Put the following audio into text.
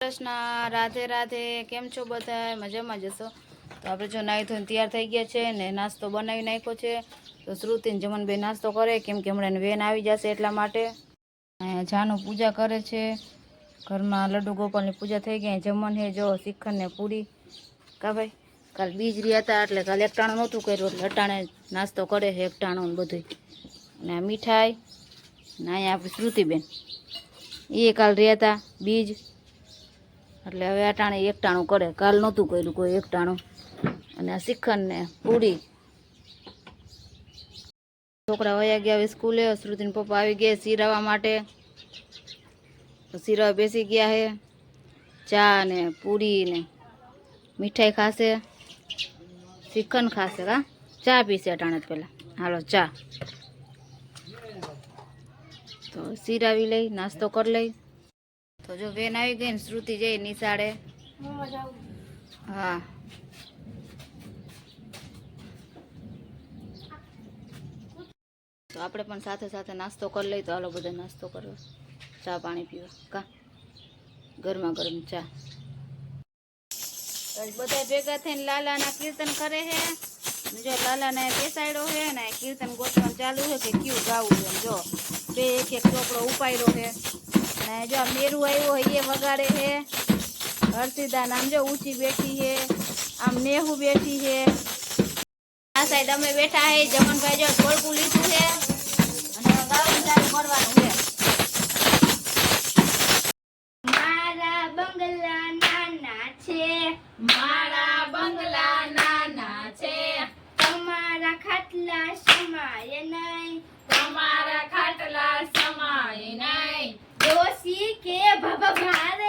કૃષ્ણ, રાધે રાધે, કેમ છો બધા મજામાં જશો તો આપણે જો નાહી ધોઈને તૈયાર થઈ ગયા છે ને નાસ્તો બનાવી નાખ્યો છે. તો શ્રુતિને જમનભાઈ નાસ્તો કરે, કેમ કે હમણાં વેન આવી જશે એટલા માટે. જાનું પૂજા કરે છે. ઘરમાં લડ્ડુ ગોપાલની પૂજા થઈ ગઈ જમણ હે, જો શિખરને પૂરી. કા ભાઈ? કાલ બીજ રહ્યા હતા, એટલે કાલે એકટાણું નહોતું કર્યું, એટલે અટાણે નાસ્તો કરે છે, એકટાણું બધું અને આ મીઠાઈ, ને અહીંયા આપણી શ્રુતિબેન. એ કાલ રહ્યા હતા બીજ. એટલે હવે અટાણે એકટાણું કરે. કાલ નહોતું કર્યું કોઈ એકટાણું. અને આ શ્રીખંડ પૂરી. છોકરા વયા ગયા હવે સ્કૂલે. શ્રુતિન પપ્પા આવી ગયા સિરાવા માટે. સિરાવા બેસી ગયા હે. ચા ને પૂરી ને મીઠાઈ ખાશે. શ્રીખંડ ખાશે કા? ચા પીશે અટાણે પહેલાં હાલો, ચા. તો સિરાવી લઈ, નાસ્તો કરી લઈ. તો જો બેન આવી ગઈ ને શ્રુતિ જઈ નિશાળે. હા તો આપણે પણ સાથે સાથે નાસ્તો કરી લઈએ તો હાલો બધા નાસ્તો કરો. ચા પાણી પીવા. કા? ગરમા ગરમ ચા. બધા ભેગા થઈને લાલાના કીર્તન કરે છે જો લાલાને બેસાડ્યો છે ને કીર્તન ગોતવાનું ચાલુ છે કે કયું ગાવું છે જો. બે એક એક ચોપડો ઉપાડ્યો છે ને જો આ મેરું આવ્યો હોય એ વગાડે છે. હર્ષિદા નામ જો ઊંચી બેઠી છે, આમ નેહુ બેઠી છે. આ સાઈડ અમે બેઠા છે જમનભાઈ જો ટોળકું લીધું છે. અને ગાવું ચાલુ કરવાનું છે. મારા બંગલા નાના છે, મારા બંગલા નાના છે. તમારા ખાટલા સમાય નહીં, તમારા ખાટલા સમાય નહીં 爸爸，妈。